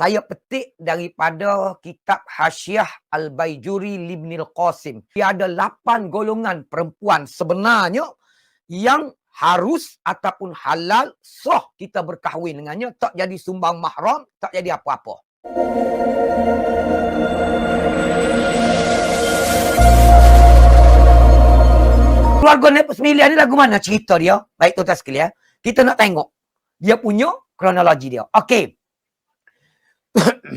saya petik daripada kitab Hasyiah Al-Baijuri Libnil Qasim. Dia ada lapan golongan perempuan sebenarnya yang harus ataupun halal sah kita berkahwin dengannya. Tak jadi sumbang mahram tak jadi apa-apa. Keluarga Nepal Sembilan ni lagu mana? Cerita dia. Baik tuan-tuan sekalian. Kita nak tengok. Dia punya kronologi dia. Okey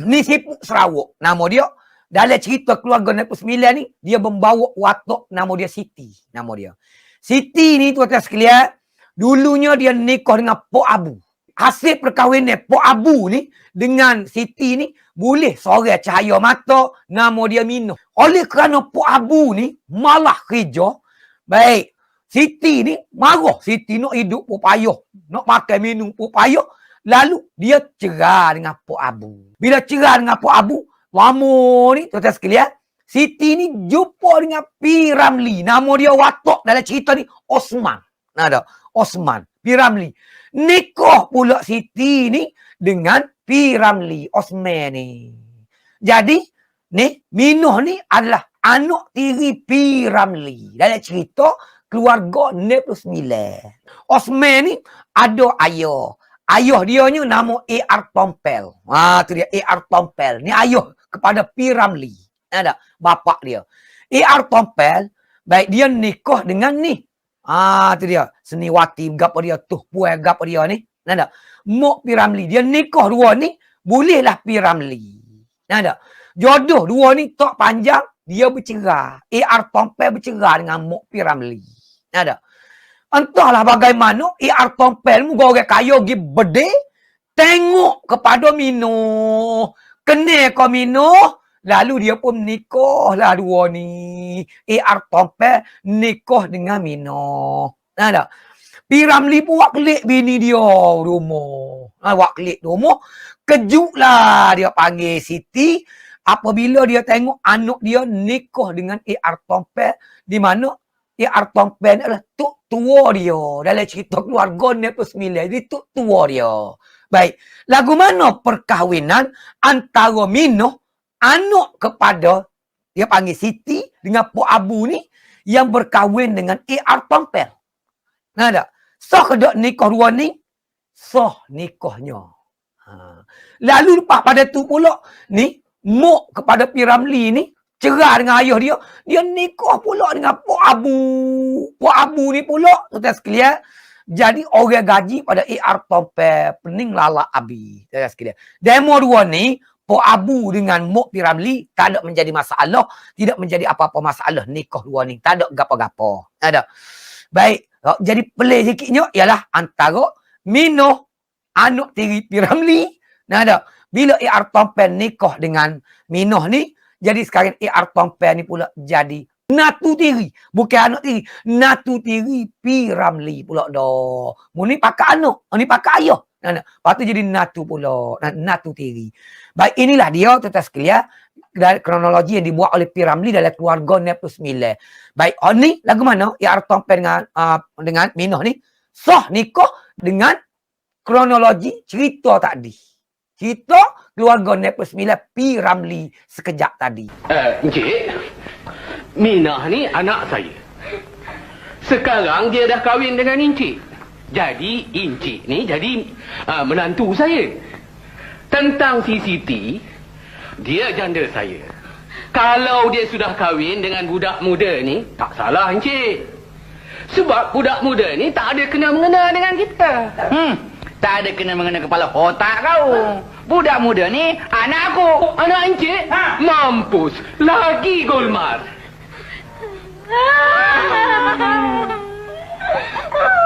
ni sipuk Sarawak nama dia dalam cerita keluarga Nepal Sembilan ni dia membawa watak nama dia Siti nama dia Siti ni tuan-tuan sekalian, dulunya dia nikah dengan Pok Abu. Hasil perkahwinan Pok Abu ni dengan Siti ni boleh sore cahaya mata nama dia Mino. Oleh kerana Pok Abu ni malah kerja, baik Siti ni marah. Siti nak hidup pun payah. Nak makan minum pun payah. Lalu dia cerah dengan Pok Abu. Bila cerah dengan Pok Abu, lama ni tuan-tuan sekalian, Siti ni jumpa dengan P. Ramli. Nama dia watok dalam cerita ni Osman. Nah ada Osman. P. Ramli. Nikah pula Siti ni dengan P. Ramli. Osman ni. Jadi, ni Minuh ni adalah anak tiri P. Ramli. Dalam cerita keluarga 99. Osman ni ada ayah. Ayah dia ni nama A.R. Tompel. Ha, tu dia A.R. Tompel. Ni ayah kepada P. Ramli. Ada bapak dia. A.R. Tompel, baik dia nikah dengan ni. Ah, tu dia. Seniwati gapa dia tuh puai gapa dia ni. Nada. Mok Piramli. Dia nikah dua ni, bolehlah Piramli. Nada. Jodoh dua ni tak panjang, dia bercerai. A.R. Tompel bercerai dengan Mok Piramli. Nada. Entahlah bagaimana A.R. Tompel mu orang kaya pergi bede, tengok kepada Mino. Kena kau Mino, Lalu dia pun nikah lah dua ni. A.R. Tompe nikah dengan Mino. Nah, tak? P. Ramli pun buat klik bini dia rumah. Ha, buat klik rumah. Kejut lah dia panggil Siti. Apabila dia tengok anak dia nikah dengan A.R. Tompe. Di mana A.R. Tompe ni adalah tuk tua dia. Dalam cerita keluarga ni pun sembilan. Jadi tuk tua dia. Baik. Lagu mana perkahwinan antara Mino anak kepada dia panggil Siti dengan Pok Abu ni yang berkahwin dengan A.R. Tompel. Nah tak? Sah ke nikah dua ni? Sah nikahnya. Ha. Lalu lepas pada tu pula, ni, Mok kepada Piramli ni, cerah dengan ayah dia, dia nikah pula dengan Pok Abu. Pok Abu ni pula, tuan sekalian, jadi orang gaji pada A.R. Tompel, pening lala abi. Tuan sekalian. Demo dua ni, Pok Abu dengan Mok Piramli tak ada menjadi masalah, tidak menjadi apa-apa masalah nikah dua ni. Tak ada gapo-gapo. Tak ada. Baik, jadi pelik sikitnya ialah antara Mino anak tiri Piramli. Nah ada. Bila AR Tompen nikah dengan Mino ni, jadi sekarang AR Tompen ni pula jadi natu tiri. Bukan anak tiri. Natu tiri Piramli pula dah. Mu ni pakai anak. Ni pakai ayah. Nah, nah. Lepas tu jadi natu pula. Natu tiri. Baik inilah dia tuan-tuan sekalian dari kronologi yang dibuat oleh Piramli dalam keluarga Nepal 9. Baik, oh ni lagu mana? Ya Artong dengan uh, dengan Minoh ni. Sah nikah dengan kronologi cerita tadi. Cerita keluarga Nepal 9 Piramli sekejap tadi. Uh, Encik, Minah ni anak saya. Sekarang dia dah kahwin dengan Encik. Jadi Encik ni jadi uh, menantu saya. Tentang CCT, dia janda saya. Kalau dia sudah kahwin dengan budak muda ni, tak salah encik. Sebab budak muda ni tak ada kena-mengena dengan kita. Hmm, tak ada kena-mengena kepala otak kau. Budak muda ni anak aku. Anak encik? Ha. Mampus. Lagi golmar.